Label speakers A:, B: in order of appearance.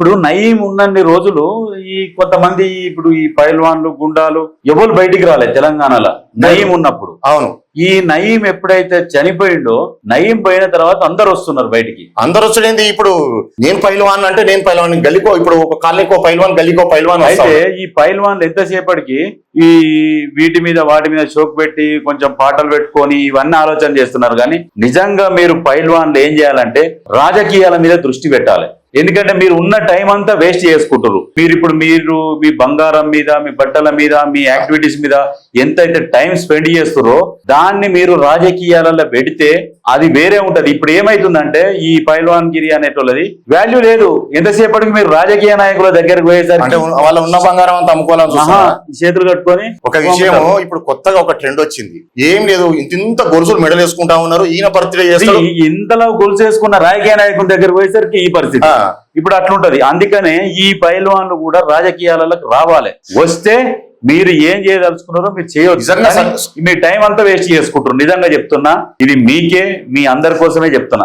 A: ఇప్పుడు నయీం ఉన్నన్ని రోజులు ఈ కొంతమంది ఇప్పుడు ఈ పైల్వాన్లు గుండాలు ఎవరు బయటికి రాలే తెలంగాణలో నయీం ఉన్నప్పుడు.
B: అవును.
A: ఈ నయీం ఎప్పుడైతే చనిపోయిండో నయీం పోయిన తర్వాత అందరు వస్తున్నారు బయటికి.
B: అందరు వచ్చేది ఇప్పుడు నేను పైల్వాన్ అంటే నేను పైల్వాన్ గల్లికో ఇప్పుడు ఒక కాలనీకో పైల్వాన్ గల్లీకో పైల్వాన్
A: అయితే. ఈ పైల్వాన్లు ఎంతసేపటికి ఈ వీటి మీద వాటి మీద షోక్ పెట్టి కొంచెం పాటలు పెట్టుకొని ఇవన్నీ ఆలోచన చేస్తున్నారు. కానీ నిజంగా మీరు పైల్వాన్లు ఏం చేయాలంటే రాజకీయాల మీద దృష్టి పెట్టాలి. ఎందుకంటే మీరు ఉన్న టైం అంతా వేస్ట్ చేసుకుంటారు మీరు ఇప్పుడు మీరు మీ బంగారం మీద మీ బట్టల మీద మీ యాక్టివిటీస్ మీద ఎంతైతే టైం స్పెండ్ చేస్తారో దాన్ని మీరు రాజకీయాలలో పెడితే అది వేరే ఉంటది. ఇప్పుడు ఏమైతుందంటే ఈ పైల్వాన్ గిరి అనేటోళ్ళది వాల్యూ లేదు. ఎంతసేపటికి మీరు రాజకీయ నాయకుల దగ్గరకు పోయేసరికి
B: వాళ్ళ ఉన్న బంగారం అంతా అమ్ముకోవాలని
A: చేతులు కట్టుకొని
B: ఒక విషయం ఇప్పుడు కొత్తగా ఒక ట్రెండ్ వచ్చింది. ఏం లేదు ఇంత ఇంత గొలుసులు మెడల్ వేసుకుంటా ఉన్నారు ఈయన
A: ఈ ఇంతలో గొలుసు చేసుకున్న రాజకీయ నాయకుల దగ్గర పోయేసరికి ఈ పరిస్థితి. ఇప్పుడు అట్లుంటది. అందుకనే ఈ పైల్వాన్లు కూడా రాజకీయాలకు రావాలి. వస్తే మీరు ఏం చేయదలుచుకున్నారో మీరు చేయవచ్చు మీ టైం అంతా వేస్ట్ చేసుకుంటారు నిజంగా చెప్తున్నా ఇది మీకే మీ అందరి కోసమే చెప్తున్నా.